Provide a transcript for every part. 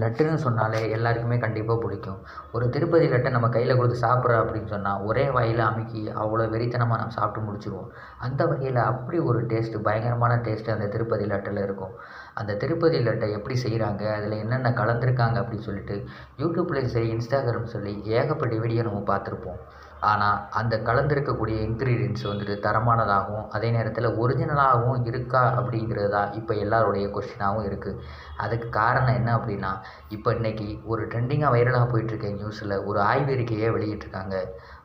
லட்டுன்னு சொன்னாலே எல்லாருக்குமே கண்டிப்பாக பிடிக்கும். ஒரு திருப்பதி லட்டை நம்ம கையில் கொடுத்து சாப்பிட்ற அப்படின்னு சொன்னால் ஒரே வாயில் அமுக்கி அவ்வளோ வெறித்தனமாக நம்ம சாப்பிட்டு முடிச்சிடுவோம் அந்த வகையில் அப்படி ஒரு டேஸ்ட்டு பயங்கரமான டேஸ்ட்டு அந்த திருப்பதி லட்டில் இருக்கும். அந்த திருப்பதி லட்டை எப்படி செய்கிறாங்க அதில் என்னென்ன கலந்துருக்காங்க அப்படின்னு சொல்லிட்டு யூடியூப்லேயும் சரி இன்ஸ்டாகிராம் சொல்லி ஏகப்பட்ட வீடியோ நம்ம பார்த்துருப்போம். ஆனால் அந்த கலந்துருக்கக்கூடிய இன்க்ரீடியன்ஸ் வந்துட்டு தரமானதாகவும் அதே நேரத்தில் ஒரிஜினலாகவும் இருக்கா அப்படிங்கிறது தான் இப்போ எல்லாருடைய கொஷினாகவும் இருக்குது அதுக்கு காரணம் என்ன அப்படின்னா இப்போ இன்றைக்கி ஒரு ட்ரெண்டிங்காக வைரலாக போயிட்டுருக்க நியூஸில் ஒரு ஆய்வறிக்கையை வெளியிட்டிருக்காங்க.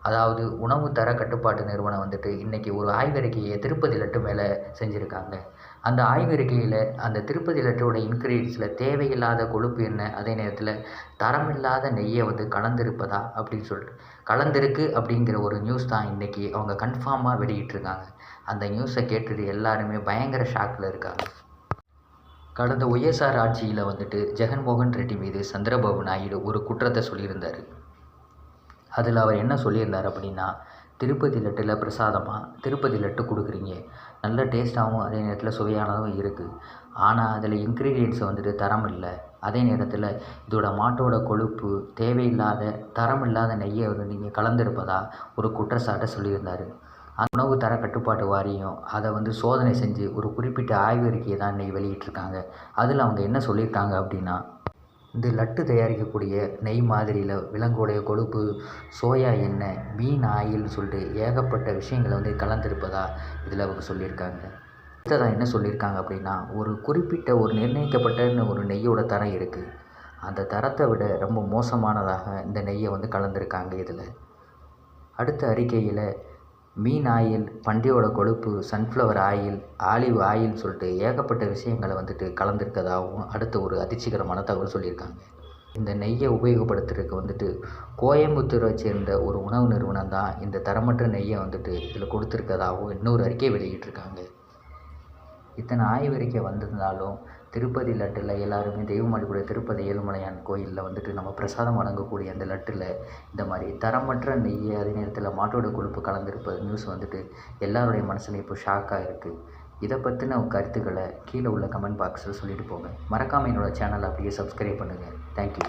அதாவது உணவு தர கட்டுப்பாட்டு நிறுவனம் வந்துட்டு இன்றைக்கி ஒரு ஆய்வறிக்கையை திருப்பதி லட்டு மேலே செஞ்சுருக்காங்க. அந்த ஆய்வறிக்கையில் அந்த திருப்பதி லட்டோட இன்க்ரீடியன்ஸில் தேவையில்லாத கொழுப்பு என்ன? அதே நேரத்தில் தரமில்லாத நெய்யை வந்து கலந்திருப்பதா? அப்படின்னு சொல்லிட்டு. கலந்திருக்கு அப்படிங்கிற ஒரு நியூஸ் தான் இன்றைக்கி அவங்க கன்ஃபார்மாக வெளியிட்டிருக்காங்க. அந்த நியூஸை கேட்டுட்டு எல்லாருமே பயங்கர ஷாக்கில் இருக்காங்க. கடந்த ஒய்எஸ்ஆர் ஆட்சியில் வந்துட்டு ஜெகன்மோகன் ரெட்டி மீது சந்திரபாபு நாயுடு ஒரு குற்றத்தை சொல்லியிருந்தார். அதில் அவர் என்ன சொல்லியிருந்தார் அப்படின்னா திருப்பதி லட்டில் பிரசாதமாக திருப்பதி லட்டு கொடுக்குறீங்க. நல்ல டேஸ்ட்டாகவும் அதே நேரத்தில் சுவையானதும் இருக்குது ஆனால் அதில் இன்க்ரீடியன்ஸ் வந்துட்டு தரம் இல்லை. அதே நேரத்தில் இதோட மாட்டோட கொழுப்பு தேவையில்லாத தரம் இல்லாத நெய்யை வந்து நீங்கள் கலந்திருப்பதா ஒரு குற்றச்சாட்டை சொல்லியிருந்தார். உணவு தர கட்டுப்பாட்டு வாரியம் அதை வந்து சோதனை செஞ்சு ஒரு குறிப்பிட்ட ஆய்வறிக்கையை தான் இன்றைக்கி வெளியிட்டிருக்காங்க. அதில் அவங்க என்ன சொல்லியிருக்காங்க அப்படின்னா இந்த லட்டு தயாரிக்கக்கூடிய நெய் மாதிரியில் விலங்குடைய கொழுப்பு சோயா எண்ணெய் மீன் ஆயில் சொல்லிட்டு ஏகப்பட்ட விஷயங்களை வந்து கலந்திருப்பதா இதில் அவங்க சொல்லியிருக்காங்க. அடுத்ததாக என்ன சொல்லியிருக்காங்க அப்படின்னா ஒரு குறிப்பிட்ட ஒரு நிர்ணயிக்கப்பட்ட ஒரு நெய்யோட தரம் இருக்குது அந்த தரத்தை விட ரொம்ப மோசமானதாக இந்த நெய்யை வந்து கலந்துருக்காங்க இதில். அடுத்த அறிக்கையில் மீன் ஆயில் பன்றியோட கொழுப்பு சன்ஃப்ளவர் ஆயில் ஆலிவ் ஆயில்னு சொல்லிட்டு ஏகப்பட்ட விஷயங்களை வந்துட்டு கலந்துருக்கதாகவும் அடுத்த ஒரு அதிர்ச்சிகரமான தகவல் சொல்லியிருக்காங்க. இந்த நெய்யை உபயோகப்படுத்துறதுக்கு வந்துட்டு கோயம்புத்தூரை சேர்ந்த ஒரு உணவு நிறுவனம் தான் இந்த தரமற்ற நெய்யை வந்துட்டு இதில் கொடுத்துருக்கதாகவும் இன்னொரு அறிக்கை வெளியிட்டிருக்காங்க. இத்தனை ஆய்வறிக்கை வந்திருந்தாலும் திருப்பதி லட்டில் எல்லாருமே தெய்வமாடிக்கூடிய திருப்பதி ஏழுமலையான் கோயிலில் வந்துட்டு நம்ம பிரசாதம் வழங்கக்கூடிய அந்த லட்டில் இந்த மாதிரி தரமற்ற நெய் அதே நேரத்தில் மாட்டோட கொழுப்பு கலந்திருப்பது நியூஸ் வந்துட்டு எல்லாருடைய மனசுலையும் இப்போ ஷாக்காக இருக்குது இதை பற்றின கருத்துக்களை கீழே உள்ள கமெண்ட் பாக்ஸில் சொல்லிட்டு போங்க. மறக்காமல் என்னோடய சேனலை அப்படியே சப்ஸ்கிரைப் பண்ணுங்கள் தேங்க்யூ